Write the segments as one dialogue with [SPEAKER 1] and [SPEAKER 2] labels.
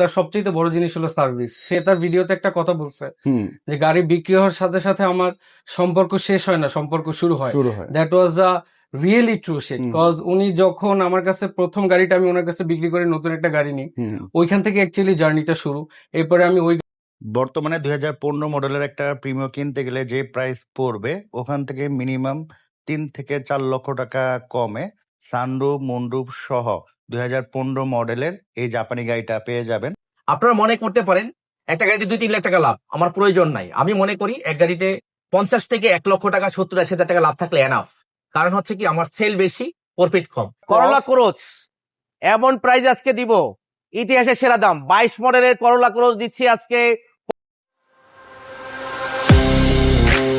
[SPEAKER 1] তার সবচেয়ে বড় জিনিস হলো সার্ভিস সে তার ভিডিওতে একটা কথা বলছে যে গাড়ি বিক্রি হওয়ার সাথে সাথে আমার সম্পর্ক শেষ হয় না সম্পর্ক শুরু হয়। That was a really true shit. Cause উনি যখন আমার কাছে প্রথম গাড়িটা আমি ওনার কাছে বিক্রি করে নতুন একটা গাড়ি নিই ওইখান থেকে অ্যাকচুয়ালি জার্নিটা শুরু। এরপরে আমি ওই
[SPEAKER 2] বর্তমানে দুই হাজার পনেরো মডেলের একটা প্রিমিয় কিনতে গেলে যে প্রাইস পড়বে ওখান থেকে মিনিমাম তিন থেকে চার লক্ষ টাকা কমে সানরুফ মনরুফ সহ। দুই হাজার পনেরো মডেলের এই জাপানি গাড়িটা পেয়ে যাবেন।
[SPEAKER 3] আপনারা মনে করতে পারেন একটা গাড়িতে দুই তিন লাখ টাকা লাভ। আমার প্রয়োজন নাই। আমি মনে করি এক গাড়িতে পঞ্চাশ থেকে এক লক্ষ টাকা সত্তর আশি হাজার টাকা লাভ থাকলে এনাফ কারণ হচ্ছে কি আমার সেল বেশি প্রফিট কম। করলা ক্রোচ এমন প্রাইস আজকে দিব। ইতিহাসের সেরা দাম। বাইশ মডেলের করলা ক্রোচ দিচ্ছি আজকে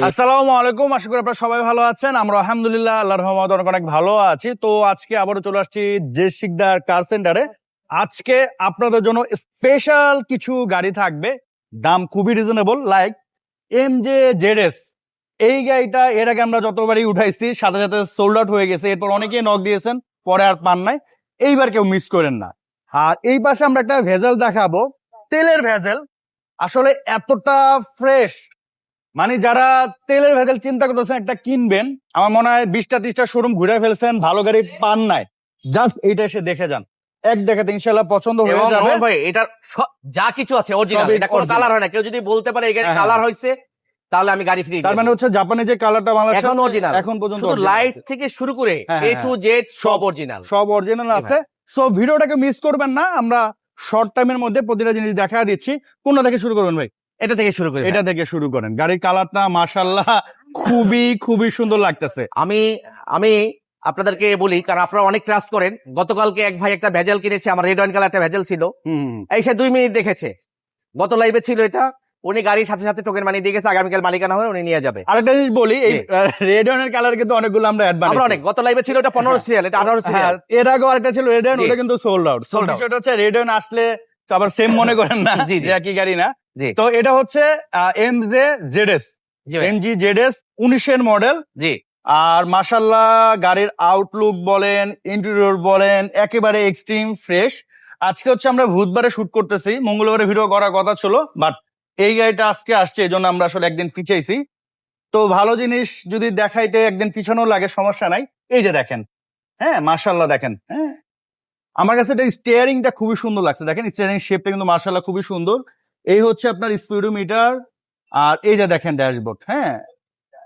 [SPEAKER 4] আসসালামু আলাইকুম, আশা করি আপনারা সবাই ভালো আছেন। আমরা আলহামদুলিল্লাহ, আল্লাহর রহমত অনেক অনেক ভালো আছি। তো আজকে আবারও চলে আসছি যে শিকদার কার সেন্টারে আজকে আপনাদের জন্য স্পেশাল কিছু গাড়ি থাকবে। দাম খুবই reasonable like M J Z S এই গাড়িটা এর আগে আমরা যতবারই উঠাইছি, সাথে সাথে সোল্ড আউট হয়ে গেছে। এরপর অনেকেই নক দিয়েছেন, পরে আর পান নাই। এইবার কেউ মিস করেন না। আর এই পাশে আমরা একটা ভেজেল দেখাবো। তেলের ভেজেল। আসলে এতটা ফ্রেশ মানে যারা তেলের ভেজাল চিন্তা করতেছেন একটা কিনবেন আমার মনে হয় বিশটা ত্রিশটা শোরুম ঘুরে ফেলছেন ভালো গাড়ি পান নাই। জাস্ট এইটা এসে দেখে যান। এক দেখাতে ইনশাল্লাহ পছন্দ হয়ে যাবে।
[SPEAKER 3] ভাই এটার যা কিছু আছে অরিজিনাল এটা কোনো কালার হয় না। কেউ যদি বলতে পারে এই গাড়ি কালার। হয়েছে তাহলে আমি গাড়ি ফ্রি
[SPEAKER 4] তার মানে হচ্ছে জাপানে যে কালারটা বাংলাদেশে
[SPEAKER 3] এখন অরিজিনাল
[SPEAKER 4] এখন পর্যন্ত
[SPEAKER 3] শুধু লাইট থেকে শুরু করে এ টু জেড সব অরিজিনাল
[SPEAKER 4] সব অরিজিনাল আছে। সো ভিডিওটাকে মিস করবেন না। আমরা শর্ট টাইমের মধ্যে প্রতিটা জিনিস দেখা দিচ্ছি। কোনটা থেকে শুরু করবেন ভাই।
[SPEAKER 3] এটা থেকে শুরু করে
[SPEAKER 4] এটা থেকে শুরু করেন। গাড়ির কালারটা মাশাল্লাহ খুবই খুবই সুন্দর লাগতেছে।
[SPEAKER 3] আমি আমি আপনাদেরকে বলি কারণ আপনারা অনেক ট্রাস্ট করেন। গতকালকে এক ভাই একটা ভেজাল কিনেছে আমার রেড ওয়াইন কালার একটা ভেজাল ছিল। এই সে দুই মিনিট দেখেছে। গত লাইভে ছিল এটা। উনি গাড়ির সাথে সাথে টোকেন মানি দিয়ে গেছে আগামীকাল মালিকানা হয়ে উনি নিয়ে যাবে।
[SPEAKER 4] আরেকটা জিনিস বলি এই। রেড ওয়ানের কালার কিন্তু অনেকগুলো আমরা অ্যাড
[SPEAKER 3] আমরা অনেক। গত লাইভে ছিল এটা পনেরো সিরিয়াল এটা আঠারো
[SPEAKER 4] হ্যাঁ,
[SPEAKER 3] সিরিয়াল
[SPEAKER 4] এর আগে আরেকটা ছিল রেড ওয়ান ওটা কিন্তু সোল্ড আউট
[SPEAKER 3] out.
[SPEAKER 4] বিষয়টা হচ্ছে রেড ওয়ান আসলে তো আবার সেম মনে করেন না
[SPEAKER 3] জি,
[SPEAKER 4] একই গাড়ি না। তো এটা হচ্ছে M J Z S M G Z S উনিশের মডেল
[SPEAKER 3] জি।
[SPEAKER 4] আর মাসাল্লাহ গাড়ির আউটলুক বলেন ইন্টেরিয়র বলেন একেবারে এক্সট্রিম ফ্রেশ আজকে হচ্ছে আমরা বুধবারে শুট করতেছি। মঙ্গলবারে ভিডিও করার কথা ছিল বাট এই গাড়িটা আজকে আসছে এই জন্য আমরা আসলে একদিন পিছাইছি। তো ভালো জিনিস যদি দেখাইতে একদিন পিছানো লাগে সমস্যা নাই। এই যে দেখেন হ্যাঁ মার্শাল্লাহ দেখেন হ্যাঁ। আমার কাছে এটা স্টিয়ারিংটা খুবই সুন্দর লাগছে। দেখেন স্টিয়ারিং শেপটা কিন্তু মার্শাল্লাহ খুবই সুন্দর। এই হচ্ছে আপনার স্পিডোমিটার আর এই যে দেখেন ড্যাশবোর্ড হ্যাঁ?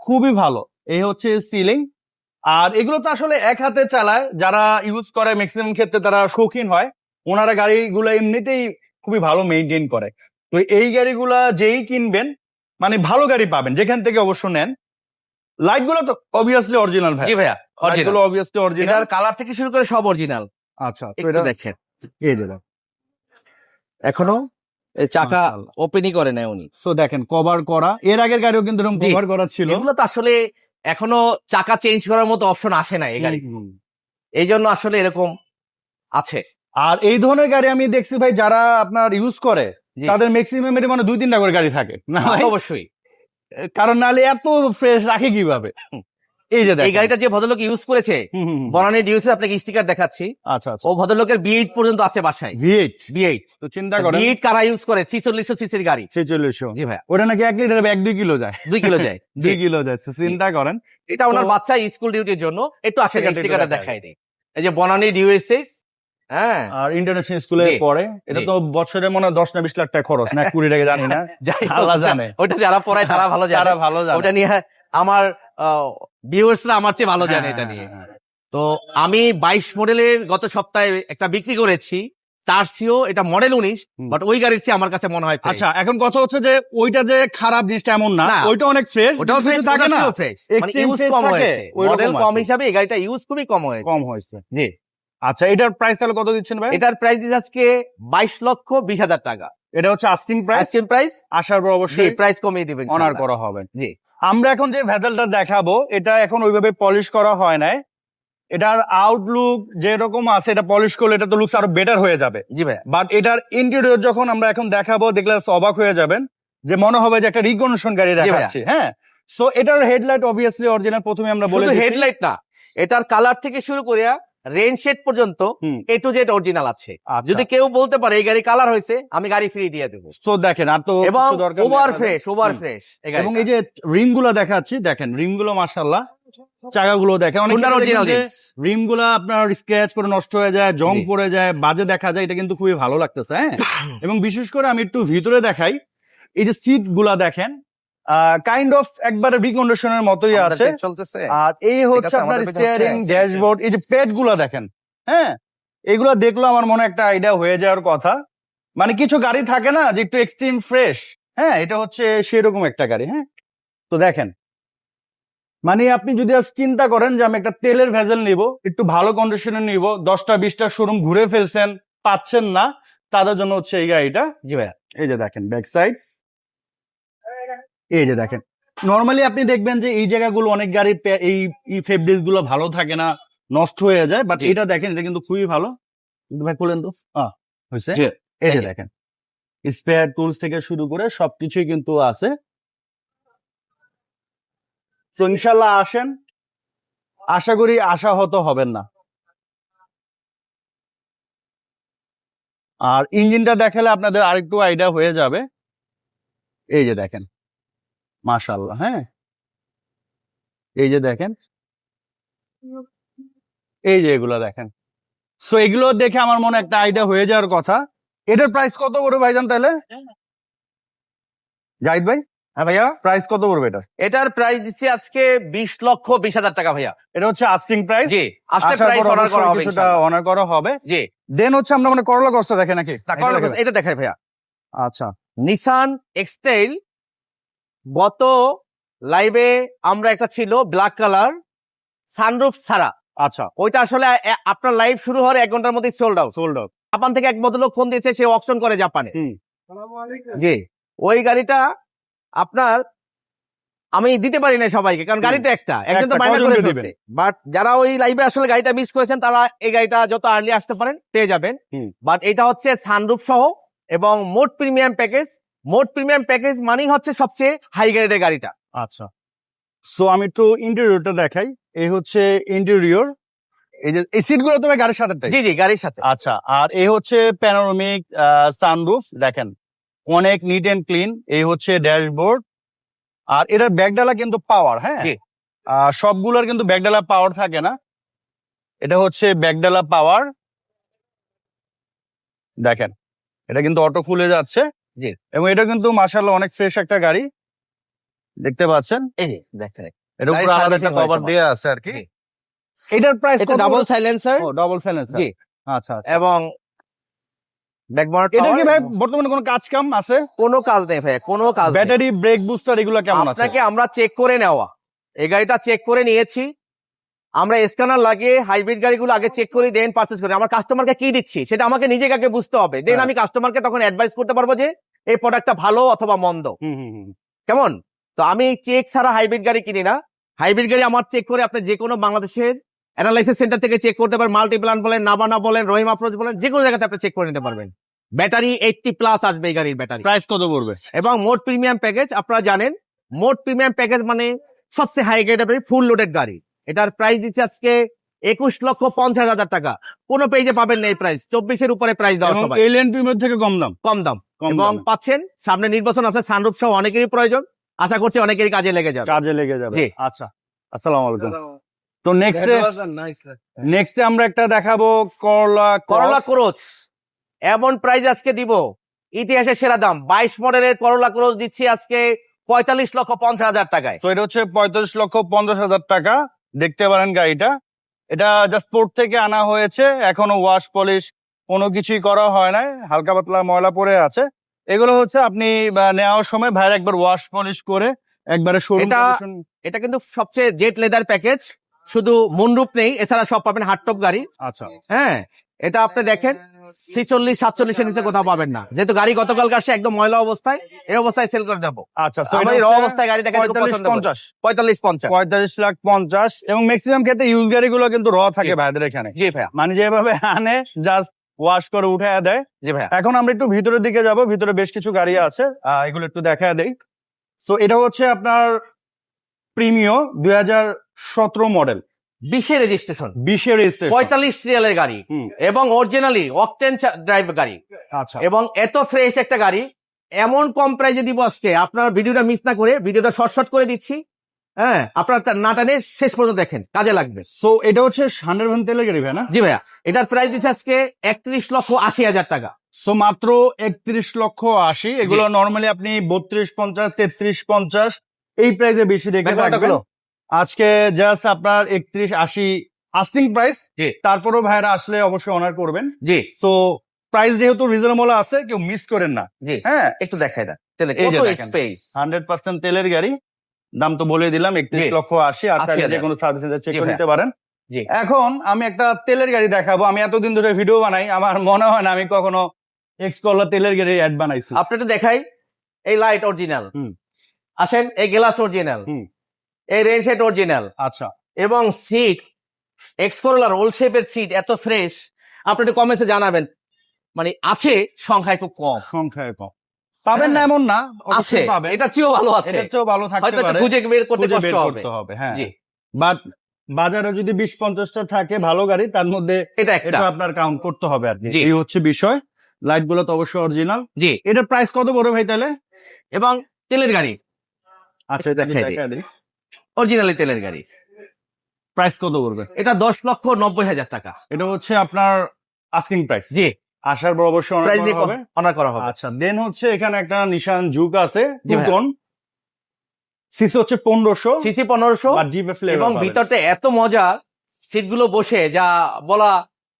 [SPEAKER 4] খুবই ভালো। এই হচ্ছে সিলিং। আর এগুলো তো আসলে এক হাতে চালায় যারা ইউজ করে ম্যাক্সিমাম ক্ষেত্রে তারা শৌখিন হয়। ওনারা গাড়িগুলো এমনিতেই খুবই ভালো মেনটেন করে। তো এই গাড়িগুলা যেই কিনবেন মানে ভালো গাড়ি পাবেন যেখান থেকে অবশ্য নেন। লাইটগুলো তো অবভিয়াসলি অরিজিনাল ভাই।
[SPEAKER 3] জি ভাইয়া অরিজিনাল
[SPEAKER 4] অবভিয়াসলি অরিজিনাল
[SPEAKER 3] এটার কালার থেকে শুরু করে সব অরিজিনাল
[SPEAKER 4] আচ্ছা তো
[SPEAKER 3] একটু
[SPEAKER 4] এটা
[SPEAKER 3] দেখেন।
[SPEAKER 4] এই দেখেন।
[SPEAKER 3] এখনও চাকা ওপেনই করে নেয় উনি।
[SPEAKER 4] So দেখেন কভার করা এর আগের গাড়িও কিন্তু এরকম কভার করা ছিল।
[SPEAKER 3] এগুলো তো আসলে এখনও চাকা চেঞ্জ করার মতো অপশন আসে না এই গাড়ি। এই জন্য আসলে এরকম আছে।
[SPEAKER 4] আর এই ধরনের গাড়ি আমি দেখছি ভাই যারা আপনার ইউজ করে। তাদের ম্যাক্সিমাম এর মানে দুই তিনটা করে গাড়ি থাকে। না
[SPEAKER 3] অবশ্যই।
[SPEAKER 4] কারণ নাহলে এত ফ্রেশ রাখে কীভাবে। এই যে
[SPEAKER 3] এই গাড়িটা যে ভদ্রলোক ইউজ করেছে। বনানি ডিউসে আপনাকে স্টিকার দেখাচ্ছি।
[SPEAKER 4] আচ্ছা আচ্ছা।
[SPEAKER 3] ও ভদ্রলোকের বি এইট পর্যন্ত আছে বাসায়।
[SPEAKER 4] V8
[SPEAKER 3] বি এইট
[SPEAKER 4] তো চিন্তা করেন।
[SPEAKER 3] বি এইট কারা ইউজ করে? ছিচল্লিশশো সিসির গাড়ি।
[SPEAKER 4] ছেচল্লিশশো।
[SPEAKER 3] জি ভাইয়া।
[SPEAKER 4] ওটা নাকি এক লিটার এক দুই কিলো যায়?
[SPEAKER 3] দুই কিলো যায়।
[SPEAKER 4] দুই কিলো যায়। চিন্তা করেন।
[SPEAKER 3] এটা ওনার বাচ্চা স্কুল ডিউটির জন্য। একটু আসে স্টিকারটা দেখাই। দিই। এই যে বনানি ডিউএসএস হ্যাঁ।
[SPEAKER 4] আর ইন্টারন্যাশনাল স্কুলে। পড়ে এটা তো বছরে মনে হয় দশ না বিশ লাখ টাকা খরচ না কুড়ি টাকা জানি না। আল্লাহ জানে।
[SPEAKER 3] ওটা যারা পড়ায় তারা ভালো জানে।
[SPEAKER 4] তারা ভালো জানে।
[SPEAKER 3] ওটা নিয়ে আমার ভিউয়ার্সরা আমার চেয়ে ভালো জানে
[SPEAKER 4] হ্যাঁ,
[SPEAKER 3] এটা
[SPEAKER 4] হ্যাঁ,
[SPEAKER 3] নিয়ে।
[SPEAKER 4] হ্যাঁ।
[SPEAKER 3] তো আমি বাইশ মডেলের গত সপ্তাহে একটা বিক্রি করেছি। তার চেয়েও এটা মডেল উনিশ বাট ওই গাড়ির চেয়ে আমার কাছে মনে হয়
[SPEAKER 4] আচ্ছা এখন কথা হচ্ছে যে ওইটা যে খারাপ জিনিসটা এমন না। ওইটা অনেক ফ্রেশ
[SPEAKER 3] ওটাও ফ্রেশ
[SPEAKER 4] থাকে না।
[SPEAKER 3] ফ্রেশ মানে ইউজ কম
[SPEAKER 4] থাকে,
[SPEAKER 3] হয়েছে। মডেল কম হিসাবে এই গাড়িটা ইউজ খুবই কম হয়েছে।
[SPEAKER 4] কম হয়েছে
[SPEAKER 3] জি।
[SPEAKER 4] আচ্ছা এটার প্রাইস তাহলে কত দিচ্ছেন ভাই?
[SPEAKER 3] এটার প্রাইস দিচ্ছে আজকে বাইশ লক্ষ বিশ হাজার টাকা।
[SPEAKER 4] এটা হচ্ছে আস্কিং প্রাইস
[SPEAKER 3] আইসক্রিম প্রাইস
[SPEAKER 4] আসার পর অবশ্যই
[SPEAKER 3] প্রাইস কমিয়ে দিবেন
[SPEAKER 4] অনার করা হবে।
[SPEAKER 3] জি।
[SPEAKER 4] আমরা এখন যে ভেজালটা দেখাবো এটা এখন ওইভাবে পলিশ করা হয় নাই এটার আউটলুক যেরকম আছে এটা পলিশ করলে এটা তো লুকস আরও বেটার হয়ে যাবে
[SPEAKER 3] জি ভাইয়া
[SPEAKER 4] বাট এটার ইন্টেরিয়র যখন আমরা এখন দেখাবো দেখলে অবাক হয়ে যাবেন যে মনে হবে যে একটা রিকনেশন গাড়ি। দেখাচ্ছি হ্যাঁ সো এটার হেডলাইট অবভিয়াসলি অরিজিনাল প্রথমে আমরা বলে।
[SPEAKER 3] হেডলাইট না এটার কালার থেকে শুরু করে রেন শেড পর্যন্ত। এ টু জেড অরিজিনাল আছে।
[SPEAKER 4] আচ্ছা।
[SPEAKER 3] যদি কেউ বলতে পারে এই গাড়ি কালার হয়েছে আমি গাড়ি ফ্রি দিয়ে দেবো।
[SPEAKER 4] তো দেখেন আর তো
[SPEAKER 3] এবং ওভার ফ্রেশ ওভার ফ্রেশ
[SPEAKER 4] এবং এই যে রিমগুলো দেখাচ্ছি দেখেন রিমগুলো মার্শাল্লাহ চাকাগুলো দেখেন অনেক। রিমগুলো আপনার স্ক্র্যাচ করে নষ্ট হয়ে যায় জং। পড়ে যায় বাজে দেখা যায় এটা কিন্তু খুবই ভালো লাগতেছে হ্যাঁ? এবং বিশেষ করে আমি একটু ভিতরে দেখাই এই যে সিটগুলা দেখেন কাইন্ড অফ একবারে রিকন্ডিশনের মতোই আছে। আর এই হচ্ছে আপনার স্টিয়ারিং ড্যাশবোর্ড এই যে প্যাডগুলা দেখেন হ্যাঁ? এগুলো দেখল আমার মনে একটা আইডিয়া হয়ে যাওয়ার কথা। মানে কিছু গাড়ি থাকে না যে একটু এক্সট্রিম ফ্রেশ হ্যাঁ? এটা হচ্ছে সেরকম একটা গাড়ি হ্যাঁ? তো দেখেন মানে আপনি যদি আজ চিন্তা করেন যে আমি একটা তেলের ভেজেল নিব একটু ভালো কন্ডিশনে নিব দশটা বিশটা শোরুম ঘুরে ফেলছেন পাচ্ছেন না তাদের জন্য হচ্ছে এই গাড়িটা।
[SPEAKER 3] জি ভাইয়া।
[SPEAKER 4] এই যে দেখেন ব্যাক সাইড এই যে দেখেন নর্মালি আপনি দেখবেন যে এই জায়গাগুলো অনেক গাড়ির এই ফেব্রিকগুলো ভালো থাকে না নষ্ট হয়ে যায় বাট এটা দেখেন এটা কিন্তু খুবই ভালো। ভাই করলেন তো। হয়েছে এই যে। দেখেন। স্পেয়ার টুলস থেকে শুরু করে সবকিছুই কিন্তু আছে। তো ইনশাল্লাহ আসেন। আশা করি আশাহত হবেন না। আর ইঞ্জিনটা দেখালে আপনাদের আরেকটু আইডিয়া হয়ে যাবে। এই যে দেখেন। মাশাল্লাহ হ্যাঁ? এই যে দেখেন। এই যে এগুলো দেখেন। সো এগুলো দেখে আমার মনে একটা আইডিয়া হয়ে যাওয়ার কথা। এটার প্রাইস কত পড়বে ভাইজান তাহলে জাহিদ ভাই?
[SPEAKER 3] হ্যাঁ ভাইয়া।
[SPEAKER 4] প্রাইস কত পড়বে এটা?
[SPEAKER 3] এটার প্রাইস দিচ্ছি আজকে বিশ লক্ষ বিশ হাজার টাকা ভাইয়া।
[SPEAKER 4] এটা হচ্ছে আস্কিং প্রাইস
[SPEAKER 3] জি আজকে প্রাইস অর্ডার করা হবে
[SPEAKER 4] কিছুটা। অনার করা হবে।
[SPEAKER 3] জি।
[SPEAKER 4] দেন হচ্ছে আমরা মানে করলা কষ্ট দেখে নাকি?
[SPEAKER 3] করলা এটা দেখাই ভাইয়া।
[SPEAKER 4] আচ্ছা।
[SPEAKER 3] নিসান এক্সটাইল গত লাইভে আমরা একটা ছিল ব্ল্যাক কালার সানরুফ ছাড়া।
[SPEAKER 4] আচ্ছা।
[SPEAKER 3] ওইটা আসলে আপনার লাইভ শুরু হওয়ার এক ঘণ্টার মধ্যে sold out
[SPEAKER 4] sold out
[SPEAKER 3] Japan থেকে এক ভদ্রলোক ফোন দিয়েছে সে অকশন করে জাপানে। জি। ওই গাড়িটা আপনার আমি দিতে পারি না সবাইকে কারণ গাড়ি তো একটা একজন তো বায়না করে ফেলছে। বাট যারা ওই লাইভে আসলে গাড়িটা মিস করেছেন তারা এই গাড়িটা যত আর্লি আসতে পারেন পেয়ে যাবেন। বাট এটা হচ্ছে সানরুফ সহ এবং মোট প্রিমিয়াম প্যাকেজ মোট প্রিমিয়াম প্যাকেজ মানেই হচ্ছে সবচেয়ে হাই গ্রেডের গাড়িটা।
[SPEAKER 4] আচ্ছা। সো আমি একটু ইন্টেরিয়রটা দেখাই। এই হচ্ছে ইন্টেরিয়র এই যে এই সিটগুলো তোমার গাড়ির সাথে
[SPEAKER 3] জি জি গাড়ির সাথে।
[SPEAKER 4] আচ্ছা আর এই হচ্ছে প্যানোরামিক সানরুফ দেখেন। অনেক নিট এন্ড ক্লিন এই হচ্ছে ড্যাশবোর্ড আর এটার ব্যাকডালা কিন্তু পাওয়ার হ্যাঁ? সবগুলোর কিন্তু ব্যাকডালা পাওয়ার থাকে না। এটা হচ্ছে ব্যাকডালা পাওয়ার দেখেন এটা কিন্তু অটো খুলে যাচ্ছে।
[SPEAKER 3] জি।
[SPEAKER 4] এবং এটা কিন্তু মার্শাল্লাহ অনেক ফ্রেশ একটা গাড়ি। দেখতে পাচ্ছেন?
[SPEAKER 3] এই যে দেখেন।
[SPEAKER 4] এটা উপর আলাদা একটা কভার। দেওয়া আছে আর কি এটার প্রাইস
[SPEAKER 3] এটা ডাবল সাইলেন্সার
[SPEAKER 4] ও ডাবল সাইলেন্সার
[SPEAKER 3] জি।
[SPEAKER 4] আচ্ছা আচ্ছা।
[SPEAKER 3] এবং
[SPEAKER 4] এটা কি ভাই বর্তমানে কোনো কাজ কাম আছে?
[SPEAKER 3] কোনো কাজ নেই ভাই কোনো কাজ
[SPEAKER 4] ব্যাটারি ব্রেক বুস্টার এগুলো কেমন আছে?
[SPEAKER 3] আপনাকে আমরা চেক করে নেওয়া। এই গাড়িটা চেক করে নিয়েছি। আমরা স্ক্যানার লাগিয়ে হাইব্রিড গাড়িগুলো আগে চেক করে দেন পারচেস করি। আমার কাস্টমারকে কি দিচ্ছি? সেটা আমাকে নিজেকে আগে বুঝতে হবে। দেন
[SPEAKER 4] হ্যাঁ।
[SPEAKER 3] আমি কাস্টমারকে তখন অ্যাডভাইস করতে পারব যে এই প্রোডাক্টটা ভালো অথবা মন্দ। কেমন? তো আমি চেক ছাড়া হাইব্রিড গাড়ি কিনি না। হাইব্রিড গাড়ি আমার চেক করে আপনি যে কোনো বাংলাদেশের অ্যানালাইসিস সেন্টার থেকে চেক করতে পারেন মাল্টিপ্লান বলেন নাবানা বলেন রহিম আফরোজ বলেন যে কোনো জায়গাতে আপনি চেক করে নিতে পারবেন। ব্যাটারি এইটটি প্লাস আসবে এই গাড়ির ব্যাটারি
[SPEAKER 4] প্রাইস কত পড়বে?
[SPEAKER 3] এবং মোট প্রিমিয়াম প্যাকেজ আপনারা জানেন মোট প্রিমিয়াম প্যাকেজ মানে সবচেয়ে হাই গ্রেডের ফুল লোডেড গাড়ি। এটার প্রাইস দিচ্ছে আজকে একুশ লক্ষ পঞ্চাশ হাজার টাকা। কোনো পেজে পাবেন না এই প্রাইস চব্বিশের উপরে প্রাইস দেওয়া
[SPEAKER 4] এবং
[SPEAKER 3] সবাই।
[SPEAKER 4] এলিয়ান প্রিমিয়ার থেকে কম দাম?
[SPEAKER 3] কম দাম।
[SPEAKER 4] কম
[SPEAKER 3] এবং পাচ্ছেন সামনে নির্বাচন আছে সানরূপ সহ অনেকেরই প্রয়োজন। আশা করছি অনেকেরই কাজে লেগে যাবে।
[SPEAKER 4] কাজে লেগে যাবে। আচ্ছা আসসালামু আলাইকুম। তো নেক্সট
[SPEAKER 1] নাইস
[SPEAKER 4] নেক্সট আমরা একটা দেখাবো করলা
[SPEAKER 3] করলা ক্রোচ এমন প্রাইস আজকে দিব। ইতিহাসের সেরা দাম। বাইশ মডেলের করলা ক্রোচ দিচ্ছি আজকে পঁয়তাল্লিশ লক্ষ পঞ্চাশ হাজার টাকায়।
[SPEAKER 4] তো এটা হচ্ছে পঁয়তাল্লিশ লক্ষ পঞ্চাশ হাজার টাকা। দেখতে পারেন গাড়িটা। এটা জাস্ট পোর্ট থেকে আনা হয়েছে এখনও ওয়াশ পলিশ কোনো কিছুই করা হয় নাই হালকা পাতলা ময়লা পড়ে আছে। এগুলো হচ্ছে আপনি নেওয়ার সময় ভাইয়ের একবার ওয়াশ পলিশ করে একবারে শোরুম
[SPEAKER 3] এটা- কিন্তু সবচেয়ে জেট লেদার প্যাকেজ শুধু মনরূপ নেই এছাড়া সব পাবেন হার্ডটপ গাড়ি।
[SPEAKER 4] আচ্ছা।
[SPEAKER 3] হ্যাঁ এটা আপনি দেখেন। ছিচল্লিশ সাতচল্লিশের নিচে কোথাও পাবেন না। যেহেতু গাড়ি গতকাল আসে একদম ময়লা অবস্থায় এই অবস্থায় সেল করে দেবো।
[SPEAKER 4] আচ্ছা
[SPEAKER 3] র অবস্থায় গাড়ি দেখে
[SPEAKER 4] পঁয়তাল্লিশ
[SPEAKER 3] পছন্দ
[SPEAKER 4] পঞ্চাশ।
[SPEAKER 3] পঁয়তাল্লিশ পঞ্চাশ।
[SPEAKER 4] পঁয়তাল্লিশ লাখ পঞ্চাশ। এবং ম্যাক্সিমাম ক্ষেত্রে ইউজ গাড়িগুলো কিন্তু র থাকে। ভাইদের এখানে।
[SPEAKER 3] জি ভাইয়া।
[SPEAKER 4] মানে যেভাবে আনে জাস্ট ওয়াশ করে উঠে দেয়।
[SPEAKER 3] জি ভাইয়া।
[SPEAKER 4] এখন আমরা একটু ভিতরের দিকে যাব ভিতরে বেশ কিছু গাড়ি আছে। এগুলো একটু দেখা দেই। সো এটা হচ্ছে আপনার প্রিমিও দুই হাজার সতেরো মডেল
[SPEAKER 3] বিশে রেজিস্ট্রেশন
[SPEAKER 4] রেজিস্ট্রেশন
[SPEAKER 3] পঁয়তাল্লিশ সিরিয়ালের গাড়ি এবং অরিজিনালি অকটেন ড্রাইভ গাড়ি।
[SPEAKER 4] আচ্ছা।
[SPEAKER 3] এবং এত ফ্রেশ একটা গাড়ি এমন কম প্রাইজে দিব আজকে। আপনারা ভিডিওটা মিস না করে ভিডিওটা শর্ট শর্ট করে দিচ্ছি। হ্যাঁ আপনারা শেষ পর্যন্ত দেখেন কাজে লাগবে।
[SPEAKER 4] সো এটা হচ্ছে হান্ড্রেড ভ্যান তেলের গাড়ি ভাই না?
[SPEAKER 3] জি ভাইয়া এটার প্রাইস দিচ্ছে আজকে একত্রিশ লক্ষ আশি হাজার টাকা।
[SPEAKER 4] সো মাত্র একত্রিশ লক্ষ আশি এগুলো নর্মালি আপনি বত্রিশ পঞ্চাশ তেত্রিশ পঞ্চাশ এই প্রাইসে বেশি দেখে থাকবেন। আজকে জাস্ট আপনার একত্রিশ আশি আস্টিং প্রাইস। তারপরেও ভাইরা আসলে অবশ্যই অনার করবেন।
[SPEAKER 3] জি।
[SPEAKER 4] তো প্রাইস যেহেতু রিজনেবল আছে কেউ মিস করেন না।
[SPEAKER 3] জি।
[SPEAKER 4] হ্যাঁ?
[SPEAKER 3] একটু দেখাই দেন। স্পেস
[SPEAKER 4] হান্ড্রেড পার্সেন্ট তেলের গাড়ি দাম তো বলে দিলাম একত্রিশ। লক্ষ আশি আর যে কোনো সার্ভিস চেক
[SPEAKER 3] জি
[SPEAKER 4] করে নিতে পারেন।
[SPEAKER 3] জি।
[SPEAKER 4] এখন আমি একটা তেলের গাড়ি দেখাবো আমি এতদিন ধরে ভিডিও বানাই আমার মনে হয় না আমি কখনো এক্স কলার তেলের গাড়ি অ্যাড বানাইছি।
[SPEAKER 3] আপনি একটু দেখাই এই লাইট অরিজিনাল
[SPEAKER 4] হুম।
[SPEAKER 3] আসেন এই গ্লাস অরিজিনাল। এই রেন সেট অরিজিনাল
[SPEAKER 4] আচ্ছা।
[SPEAKER 3] এবং সিট এক্সকোরলার ওল শেপের সিট এত ফ্রেশ আপনি একটু কমেন্টে জানাবেন। মানে আছে সংখ্যায় খুব কম।
[SPEAKER 4] সংখ্যায় কম। পাবেন না এমন না
[SPEAKER 3] আছে। এটা চেয়েও ভালো আছে।
[SPEAKER 4] এটার চেয়েও ভালো থাকতে
[SPEAKER 3] হয়তো
[SPEAKER 4] পারে।
[SPEAKER 3] খুঁজে বের করতে কষ্ট হবে।
[SPEAKER 4] হ্যাঁ।
[SPEAKER 3] জি।
[SPEAKER 4] বাট বাজারে যদি বিশ পঞ্চাশটা থাকে ভালো গাড়ি তার মধ্যে
[SPEAKER 3] এটা একটা।
[SPEAKER 4] এটা আপনার কাউন্ট করতে হবে আর। এই হচ্ছে বিষয়। লাইটগুলো তো অবশ্যই অরিজিনাল
[SPEAKER 3] জি।
[SPEAKER 4] এটার প্রাইস কত বড় ভাই তাহলে?
[SPEAKER 3] এবং তেলের গাড়ি।
[SPEAKER 4] আচ্ছা
[SPEAKER 3] একটু দেখাই অরিজিনালি তেলের গাড়ি।
[SPEAKER 4] প্রাইস কত পড়বে?
[SPEAKER 3] এটা দশ লক্ষ নব্বই হাজার টাকা।
[SPEAKER 4] এটা হচ্ছে আপনার আস্কিং প্রাইস
[SPEAKER 3] জি।
[SPEAKER 4] আসার পর অবশ্যই
[SPEAKER 3] প্রাইস দিয়ে
[SPEAKER 4] হবে।
[SPEAKER 3] অনার করা হবে।
[SPEAKER 4] আচ্ছা দেন হচ্ছে এখানে একটা নিশান জুক আছে সিসি হচ্ছে পনেরোশো।
[SPEAKER 3] সিসি পনেরোশো। এবং ভিতরটা এত মজা সিটগুলো বসে যা বলা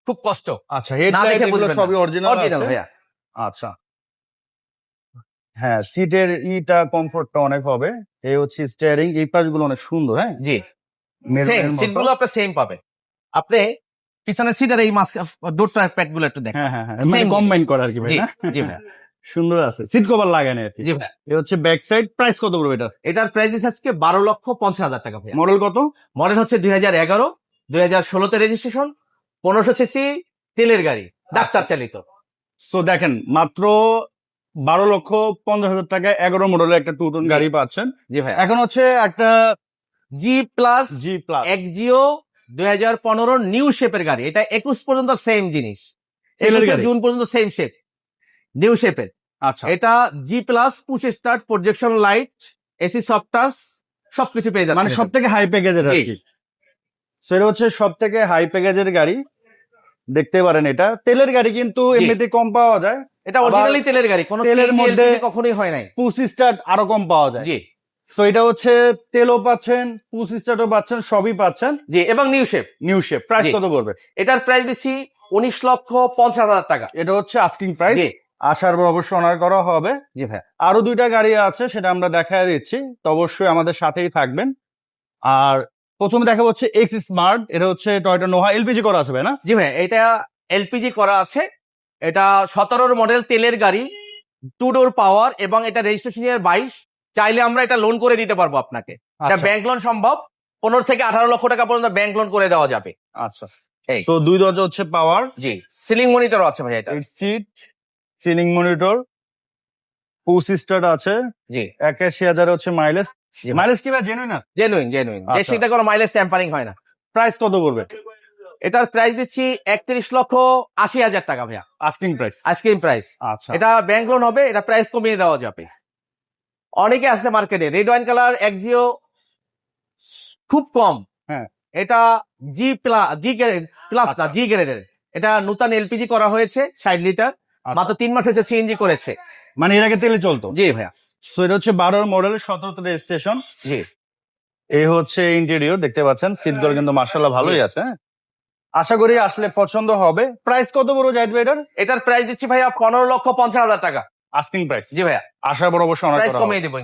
[SPEAKER 3] খুব কষ্ট।
[SPEAKER 4] আচ্ছা হেডলাইট
[SPEAKER 3] দেখে বুঝবেন
[SPEAKER 4] সবই অরিজিনাল
[SPEAKER 3] অরিজিনাল ভাইয়া।
[SPEAKER 4] আচ্ছা। হ্যাঁ সিটের ইটা কমফোর্টটা অনেক হবে। এই হচ্ছে স্টিয়ারিং এই পাশগুলো অনেক সুন্দর হ্যাঁ?
[SPEAKER 3] জি। সেম
[SPEAKER 4] মতো।
[SPEAKER 3] সিটগুলো আপনার সেম পাবে। আপনি পিছনের সিটের এই মাস্ক ডোরটার প্যাডগুলো একটু দেখেন।
[SPEAKER 4] হ্যাঁ হ্যাঁ হ্যাঁ। মানে কম্বাইন করা আর কি ভাই
[SPEAKER 3] জি
[SPEAKER 4] না?
[SPEAKER 3] ভাইয়া।
[SPEAKER 4] সুন্দর আছে। সিট কভার লাগানো আর কি।
[SPEAKER 3] জি ভাইয়া।
[SPEAKER 4] এই হচ্ছে ব্যাক সাইড প্রাইস কত পড়বে এটা
[SPEAKER 3] এটার প্রাইস আজকে বারো লক্ষ পঞ্চাশ হাজার টাকা ভাইয়া।
[SPEAKER 4] মডেল কত?
[SPEAKER 3] মডেল হচ্ছে দুই হাজার এগারো দুই হাজার ষোলোতে রেজিস্ট্রেশন পনেরোশো সিসি তেলের গাড়ি ডাক্তার চালিত।
[SPEAKER 4] সো দেখেন মাত্র বারো লক্ষ পঞ্চাশ হাজার টাকায় এগারো মডেলের একটা টু টন গাড়ি পাচ্ছেন।
[SPEAKER 3] জি ভাই
[SPEAKER 4] এখন হচ্ছে একটা
[SPEAKER 3] জি প্লাস
[SPEAKER 4] জি প্লাস
[SPEAKER 3] এক জিও দুই হাজার পনেরো নিউ শেপের গাড়ি। এটা একুশ পর্যন্ত সেম জিনিস।
[SPEAKER 4] তেলের
[SPEAKER 3] 21
[SPEAKER 4] গাড়ি?
[SPEAKER 3] জুন পর্যন্ত সেম শেপ নিউ শেপের
[SPEAKER 4] আচ্ছা।
[SPEAKER 3] এটা G plus push start projection light AC সফটাস সবকিছু পেয়ে যাচ্ছে
[SPEAKER 4] মানে সব থেকে হাই প্যাকেজের আর। কি। সেটা হচ্ছে সব থেকে হাই প্যাকেজের গাড়ি। দেখতে পারেন এটা। তেলের গাড়ি কিন্তু এমনিতে কম পাওয়া যায়।
[SPEAKER 3] এটা অরিজিনালি তেলের গাড়ি কোনো
[SPEAKER 4] তেলের মধ্যে-
[SPEAKER 3] মধ্যে কখনোই হয় নাই।
[SPEAKER 4] পুশ স্টার্ট আরও কম পাওয়া যায়।
[SPEAKER 3] জি।
[SPEAKER 4] সো এটা হচ্ছে তেলও পাচ্ছেন পুশ স্টার্টও পাচ্ছেন সবই পাচ্ছেন।
[SPEAKER 3] জি এবং new shape
[SPEAKER 4] new shape price কত পড়বে?
[SPEAKER 3] এটার প্রাইস দিচ্ছি উনিশ লক্ষ পঞ্চাশ হাজার টাকা।
[SPEAKER 4] এটা হচ্ছে আস্কিং প্রাইস আসার পর অবশ্যই অনার করা হবে।
[SPEAKER 3] জি ভাই
[SPEAKER 4] আরও দুইটা গাড়ি আছে সেটা আমরা দেখায় দিচ্ছি। তো অবশ্যই আমাদের সাথেই থাকবেন। আর প্রথমে দেখা হচ্ছে এক্স স্মার্ট এটা হচ্ছে টয়টা নোহা এলপিজি করা আছে ভাই না?
[SPEAKER 3] জি ভাই এটা এলপিজি করা আছে। এটা সতেরোর মডেল তেলের গাড়ি টু ডোর পাওয়ার এবং এটা রেজিস্ট্রেশন ইয়ার বাইশ। চাইলে আমরা এটা লোন করে দিতে পারব আপনাকে। এটা
[SPEAKER 4] আচ্ছা।
[SPEAKER 3] ব্যাংক লোন সম্ভব। পনেরো থেকে আঠারো লক্ষ টাকা পর্যন্ত ব্যাংক লোন করে দেওয়া যাবে।
[SPEAKER 4] আচ্ছা। তো দুই দরজা হচ্ছে পাওয়ার
[SPEAKER 3] জি। সিলিং মনিটর আছে ভাই এটা।
[SPEAKER 4] Seat ceiling monitor push start আছে।
[SPEAKER 3] জি।
[SPEAKER 4] একাশি হাজার হচ্ছে মাইলেজ মাইলেজ কি ভাই? না?
[SPEAKER 3] জেনুইন জেনুইন যে
[SPEAKER 4] আচ্ছা।
[SPEAKER 3] সেটা কোনো মাইলেজ ট্যাম্পারিং হয় না।
[SPEAKER 4] প্রাইস কত পড়বে
[SPEAKER 3] এটার প্রাইস দিচ্ছি একত্রিশ লক্ষ আশি হাজার টাকা ভাইয়া।
[SPEAKER 4] আস্কিং প্রাইস
[SPEAKER 3] আইসক্রিম প্রাইস
[SPEAKER 4] আচ্ছা।
[SPEAKER 3] এটা ব্যাংক লোন হবে এটা প্রাইস কমিয়ে দেওয়া যাবে। অনেকে আছে মার্কেটে রেড ওয়াইন কালার একজিও খুব কম।
[SPEAKER 4] হ্যাঁ।
[SPEAKER 3] এটা G plus G grade plus না
[SPEAKER 4] আচ্ছা।
[SPEAKER 3] জি গ্রেডের এটা নতুন এলপিজি করা হয়েছে ষাট লিটার।
[SPEAKER 4] আচ্ছা।
[SPEAKER 3] মাত্র তিন মাস হয়েছে সিএনজি করেছে।
[SPEAKER 4] মানে এর আগে তেলে চলতো?
[SPEAKER 3] জি ভাইয়া।
[SPEAKER 4] সো এটা হচ্ছে বারোর মডেলের সতেরোতে রেজিস্ট্রেশন
[SPEAKER 3] জি।
[SPEAKER 4] এই হচ্ছে ইন্টেরিয়র দেখতে পাচ্ছেন সিটগুলো কিন্তু মার্শাল্লাহ ভালোই আছে হ্যাঁ? আশা করি আসলে পছন্দ হবে। প্রাইস কত বড় জাহিদ ভাই এটার?
[SPEAKER 3] এটার প্রাইস দিচ্ছি ভাইয়া পনেরো লক্ষ পঞ্চাশ হাজার টাকা।
[SPEAKER 4] আস্কিং প্রাইস
[SPEAKER 3] জি ভাইয়া।
[SPEAKER 4] পর অবশ্যই অনার
[SPEAKER 3] প্রাইস কমিয়ে দেবো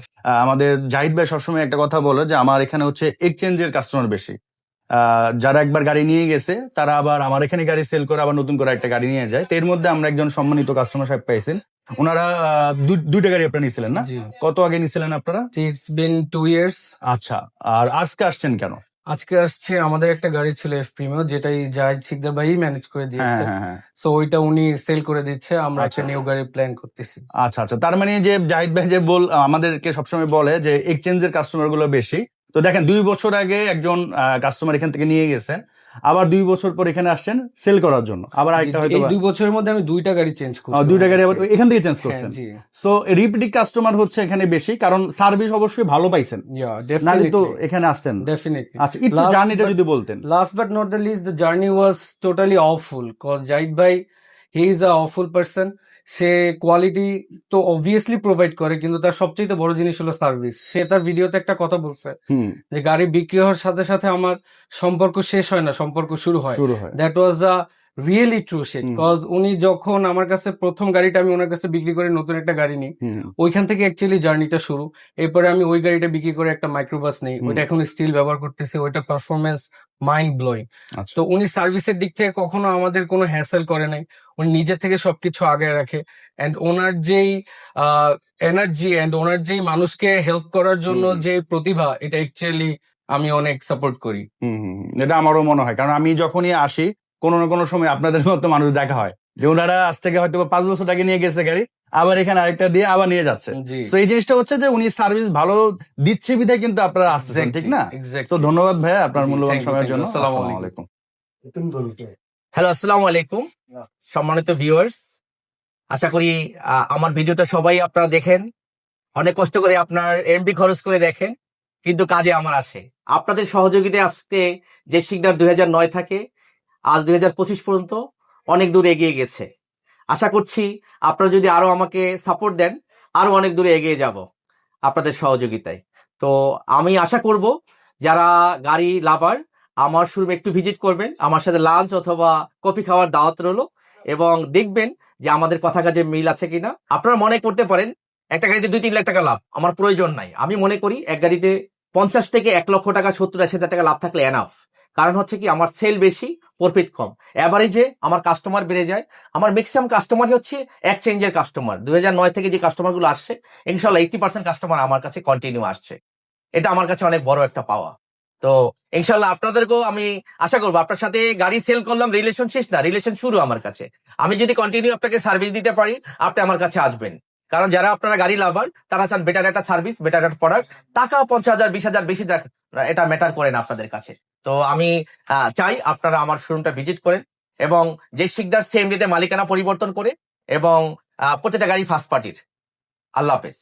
[SPEAKER 4] আমাদের জাহিদ ভাই সবসময় একটা কথা বলে যে আমার এখানে হচ্ছে এক্সচেঞ্জের কাস্টমার বেশি। যারা একবার গাড়ি নিয়ে গেছে তারা আবার আমার এখানে গাড়ি সেল করে আবার নতুন করে একটা গাড়ি নিয়ে যায়। তো এর মধ্যে আমরা একজন সম্মানিত কাস্টমার সাহেব পাইছেন। ওনারা দুইটা গাড়ি আপনারা নিয়েছিলেন না? কত আগে নিয়েছিলেন আপনারা?
[SPEAKER 1] ইটস বিন টু ইয়ার্স
[SPEAKER 4] আচ্ছা আর আজকে আসছেন কেন?
[SPEAKER 1] আজকে আসছে আমাদের একটা গাড়ি ছিল এফ প্রিমিও যেটাই জাহিদ শিকদার ভাই ম্যানেজ করে
[SPEAKER 4] হ্যাঁ
[SPEAKER 1] দিয়েছে।
[SPEAKER 4] হ্যাঁ হ্যাঁ
[SPEAKER 1] সো ওইটা উনি সেল করে দিচ্ছে আমরা একটা
[SPEAKER 4] আচ্ছা।
[SPEAKER 1] নিউ গাড়ি প্ল্যান করতেছি।
[SPEAKER 4] আচ্ছা আচ্ছা। তার মানে যে জাহিদ ভাই যে বল আমাদেরকে সবসময় বলে যে এক্সচেঞ্জের কাস্টমারগুলো বেশি তো দেখেন দুই বছর আগে একজন কাস্টমার এখান থেকে নিয়ে গেছেন আবার দুই বছর পর এখানে আসছেন সেল করার জন্য। আবার আরেকটা হয়তো
[SPEAKER 1] দুই বছরের মধ্যে আমি দুইটা গাড়ি চেঞ্জ করছি।
[SPEAKER 4] দুইটা গাড়ি আবার এখান থেকে চেঞ্জ
[SPEAKER 1] হ্যাঁ,
[SPEAKER 4] করছেন। সো রিপিটিং কাস্টমার হচ্ছে এখানে বেশি কারণ সার্ভিস অবশ্যই ভালো পাইছেন।
[SPEAKER 1] ইয়া
[SPEAKER 4] নাহলে তো এখানে আসতেন না।
[SPEAKER 1] ডেফিনেটলি
[SPEAKER 4] আচ্ছা একটু জার্নিটা যদি বলতেন।
[SPEAKER 1] Last but not the least, the journey was totally awful because Jahid Bhai, he is a awful person. সে কোয়ালিটি তো অবভিয়াসলি প্রোভাইড করে কিন্তু তার সবচেয়ে বড় জিনিস হলো সার্ভিস সে তার ভিডিওতে একটা কথা বলছে যে গাড়ি বিক্রি হওয়ার সাথে সাথে আমার সম্পর্ক শেষ হয় না সম্পর্ক শুরু হয়।
[SPEAKER 4] শুরু হয়।
[SPEAKER 1] That was a really true
[SPEAKER 4] hmm.
[SPEAKER 1] Cause উনি যখন আমার কাছে প্রথম গাড়িটা আমি ওনার কাছে বিক্রি করে নতুন একটা গাড়ি নিই ওইখান থেকে অ্যাকচুয়ালি জার্নিটা শুরু। এরপরে আমি ওই গাড়িটা বিক্রি করে একটা মাইক্রোবাস নেই ওইটা এখন স্টিল ব্যবহার করতেছি ওইটা পারফরমেন্স মাইন্ড ব্লোয়িং তো উনি সার্ভিসের দিক থেকে কখনো আমাদের কোনো হ্যাসেল করে নাই উনি নিজে থেকে সবকিছু আগে রাখে। এন্ড ওনার যেই এনার্জি এন্ড ওনার যেই মানুষকে হেল্প করার জন্য। যে প্রতিভা এটা অ্যাকচুয়ালি আমি অনেক সাপোর্ট করি।
[SPEAKER 4] এটা আমারও মনে হয়। কারণ আমি যখনই আসি কোনো না কোনো সময় আপনাদের মতো মানুষ দেখা হয়। যে ওনারা আজ থেকে হয়তো পাঁচ বছর আগে নিয়ে গেছে গাড়ি আবার এখানে আরেকটা দিয়ে আবার নিয়ে যাচ্ছে। তো এই জিনিসটা হচ্ছে যে উনি সার্ভিস ভালো দিচ্ছে বিধায় কিন্তু আপনারা আসতেছেন ঠিক না? তো ধন্যবাদ ভাইয়া আপনার মূল্যবান সময়ের জন্য।
[SPEAKER 1] আসসালামু আলাইকুম।
[SPEAKER 3] হ্যালো আসসালামু আলাইকুম। সম্মানিত ভিউয়ার্স আশা করি আহ, আমার ভিডিওটা সবাই আপনারা দেখেন। অনেক কষ্ট করে আপনার এমবি খরচ করে দেখেন কিন্তু কাজে আমার আসে। আপনাদের সহযোগিতায় আসতে যে সিগনাল দুই নয় থাকে আজ দুই পর্যন্ত অনেক দূর এগিয়ে গেছে। আশা করছি আপনারা যদি আরও আমাকে সাপোর্ট দেন আরও অনেক দূরে এগিয়ে যাব আপনাদের সহযোগিতায়। তো আমি আশা করব যারা গাড়ি লাভার, আমার শোরুমে একটু ভিজিট করবেন, আমার সাথে লাঞ্চ অথবা কফি খাওয়ার দাওয়াত রইল এবং দেখবেন যে আমাদের কথা কাজে মিল আছে কিনা। আপনারা মনে করতে পারেন, একটা গাড়িতে দুই তিন লাখ টাকা লাভ, আমার প্রয়োজন নাই। আমি মনে করি এক গাড়িতে পঞ্চাশ থেকে এক লক্ষ টাকা, সত্তর আশি হাজার টাকা লাভ থাকলে এনাফ কারণ হচ্ছে কি, আমার সেল বেশি প্রফিট কম। অ্যাভারেজে আমার কাস্টমার বেড়ে যায়। আমার ম্যাক্সিমাম কাস্টমারই হচ্ছে এক্সচেঞ্জের কাস্টমার দুই নয় থেকে যে কাস্টমারগুলো আসছে ইনশাল্লাহ এইটি পার্সেন্ট কাস্টমার আমার কাছে কন্টিনিউ আসছে। এটা আমার কাছে অনেক বড় একটা পাওয়া। তো ইনশাল্লাহ আপনাদেরকেও আমি আশা করব, আপনার সাথে গাড়ি সেল করলাম রিলেশন শেষ না রিলেশন শুরু আমার কাছে। আমি যদি কন্টিনিউ আপনাকে সার্ভিস দিতে পারি, আপনি আমার কাছে আসবেন। কারণ যারা আপনারা গাড়ি লাভার তারা চান বেটার একটা সার্ভিস বেটার একটা প্রোডাক্ট টাকা পঞ্চাশ হাজার, বিশ হাজার বেশি এটা ম্যাটার করে না আপনাদের কাছে। তো আমি চাই আপনারা আমার শোরুমটা ভিজিট করেন এবং যে শিকদার সেম ডেতে মালিকানা পরিবর্তন করে এবং প্রতিটা গাড়ি ফার্স্ট পার্টির আল্লাহ হাফেজ।